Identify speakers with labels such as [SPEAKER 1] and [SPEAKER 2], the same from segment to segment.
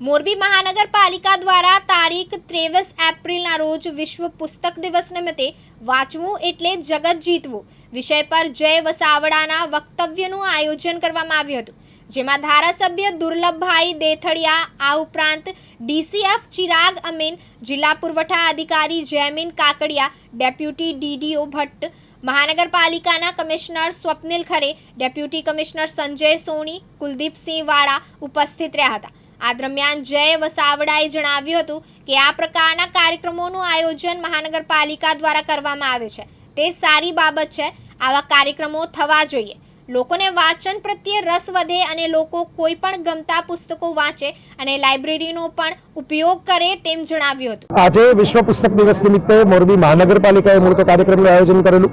[SPEAKER 1] મોરબી મહાનગરપાલિકા દ્વારા તારીખ ત્રેવીસ એપ્રિલના રોજ વિશ્વ પુસ્તક દિવસ નિમિત્તે વાંચવું એટલે જગત જીતવું. વિષય પર જય વસાવડાના વક્તવ્યનું આયોજન કરવામાં આવ્યું હતું. જેમાં ધારાસભ્ય દુર્લભભાઈ દેથડિયા, આ ઉપરાંત ડીસીએફ ચિરાગ અમીન, જિલ્લા પુરવઠા અધિકારી જયમીન કાકડિયા, ડેપ્યુટી ડીડીઓ ભટ્ટ, મહાનગરપાલિકાના commissioner Swapnil Khare, deputy commissioner Sanjay Soni, Kuldeepsinh Vala ઉપસ્થિત રહ્યા હતા. આ દરમિયાન જય વસાવડાએ જણાવ્યું હતું કે આ પ્રકારના કાર્યક્રમોનું આયોજન મહાનગરપાલિકા દ્વારા કરવામાં આવે છે. તે સારી બાબત છે. આવા કાર્યક્રમો થવા જોઈએ. લોકોને વાંચન પ્રત્યે રસ વધે અને લોકો કોઈ પણ ગમતા પુસ્તકો વાંચે અને લાઇબ્રેરીનો પણ ઉપયોગ કરે તેમ જણાવ્યું હતું.
[SPEAKER 2] આજે વિશ્વ પુસ્તક દિવસ નિમિત્તે મોરબી મહાનગરપાલિકાએ મૂળ કાર્યક્રમનું આયોજન કરેલું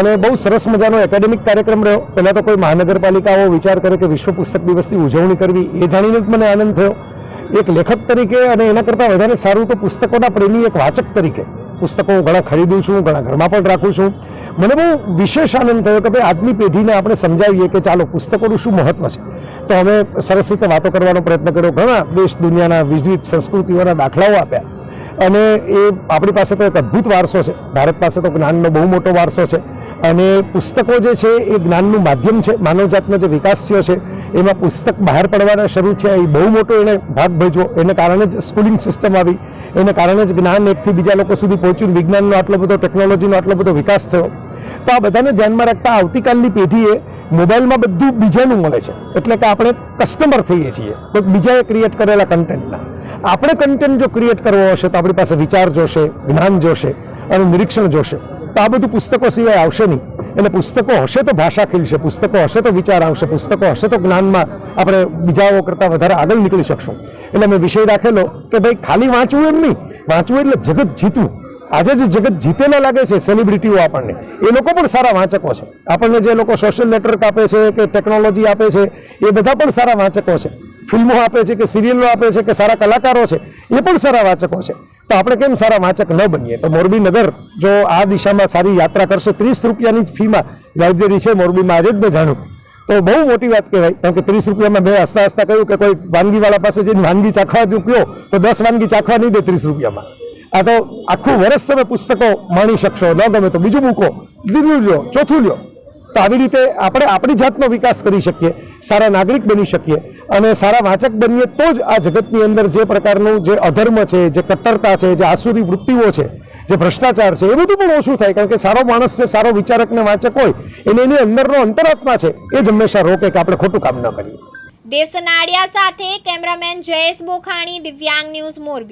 [SPEAKER 2] અને બહુ સરસ મજાનો એકેડેમિક કાર્યક્રમ રહ્યો. પહેલાં તો કોઈ મહાનગરપાલિકાઓ વિચાર કરે કે વિશ્વ પુસ્તક દિવસની ઉજવણી કરવી એ જાણીને જ મને આનંદ થયો. એક લેખક તરીકે અને એના કરતાં વધારે સારું તો પુસ્તકોના પ્રેમી એક વાચક તરીકે. પુસ્તકો હું ઘણા ખરીદું છું, ઘણા ઘરમાં પણ રાખું છું. મને બહુ વિશેષ આનંદ થયો કે ભાઈ આજની પેઢીને આપણે સમજાવીએ કે ચાલો પુસ્તકોનું શું મહત્વ છે. તો અમે સરસ રીતે વાતો કરવાનો પ્રયત્ન કર્યો. ઘણા દેશ દુનિયાના વિવિધ સંસ્કૃતિઓના દાખલાઓ આપ્યા. અને એ આપણી પાસે તો એક અદ્ભુત વારસો છે. ભારત પાસે તો જ્ઞાનનો બહુ મોટો વારસો છે. અને પુસ્તકો જે છે એ જ્ઞાનનું માધ્યમ છે. માનવજાતનો જે વિકાસ થયો છે, એમાં પુસ્તક બહાર પડવાના શરૂ થયા. એ બહુ મોટો એણે ભાગ ભજવો એને કારણે જ સ્કૂલિંગ સિસ્ટમ આવી. એને કારણે જ જ્ઞાન એકથી બીજા લોકો સુધી પહોંચ્યું વિજ્ઞાનનો આટલો બધો ટેકનોલોજીનો આટલો બધો વિકાસ થયો. તો આ બધાને ધ્યાનમાં રાખતા આવતીકાલની પેઢીએ મોબાઈલમાં બધું બીજાનું મળે છે. એટલે કે આપણે કસ્ટમર થઈએ છીએ. કોઈક બીજાએ ક્રિએટ કરેલા કન્ટેન્ટના આપણે કન્ટેન્ટ જો ક્રિએટ કરવો હશે તો આપણી પાસે વિચાર જોશે, જ્ઞાન જોશે અને નિરીક્ષણ જોશે. તો આ બધું પુસ્તકો સિવાય આવશે નહીં. એટલે પુસ્તકો હશે તો ભાષા ખીલશે, પુસ્તકો હશે તો વિચાર આવશે, પુસ્તકો હશે તો જ્ઞાનમાં આપણે બીજાઓ કરતાં વધારે આગળ નીકળી શકશું. એટલે મેં વિષય રાખેલો કે ભાઈ ખાલી વાંચવું એમ નહીં. વાંચવું એટલે જગત જીતવું આજે જે જગત જીતેલા લાગે છે સેલિબ્રિટીઓ આપણને, એ લોકો પણ સારા વાંચકો છે. આપણને જે લોકો સોશિયલ નેટવર્ક આપે છે, કે ટેકનોલોજી આપે છે, એ બધા પણ સારા વાંચકો છે. ફિલ્મો આપે છે કે સિરિયલો આપે છે કે સારા કલાકારો છે, એ પણ સારા વાંચકો છે. તો આપણે કેમ સારા વાંચક ન બનીએ? તો મોરબી નગર જો આ દિશામાં સારી યાત્રા કરશે, ત્રીસ રૂપિયાની ફીમાં લાઇબ્રેરી છે મોરબીમાં. આજે જ મેં જાણ્યું. તો બહુ મોટી વાત કહેવાય. કારણ કે ત્રીસ રૂપિયામાં મેં હસતા હસતા કહ્યું કે કોઈ વાનગીવાળા પાસે જઈને વાનગી ચાખવા ચૂક્યો તો દસ વાનગી ચાખવા નહીં દે ત્રીસ રૂપિયામાં. આ તો આખું વર્ષ તમે પુસ્તકો માણી શકશો, ન ગમે તો બીજું મૂકો, બીજું લ્યો, ચોથું લ્યો. તો આવી રીતે આપણે આપણી જાતનો વિકાસ કરી શકીએ, સારા નાગરિક બની શકીએ અને સારા વાચક બનીએ તો જ આ જગતની અંદર જે પ્રકારનું જે અધર્મ છે, જે કટ્ટરતા છે, જે આસુરી વૃત્તિઓ છે જે ભ્રષ્ટાચાર છે એ બધું પણ ઓછું થાય, કારણ કે સારો માણસ છે, સારો વિચારક ને વાચક હોય, એને એની અંદરનો અંતરાત્મા છે, એ જ હંમેશા રોકે કે આપણે ખોટું કામ ન કરીએ.
[SPEAKER 1] દેશનાડિયા સાથે કેમેરામેન જયેશ બોખાણી, દિવ્યાંગ ન્યૂઝ મોરબી.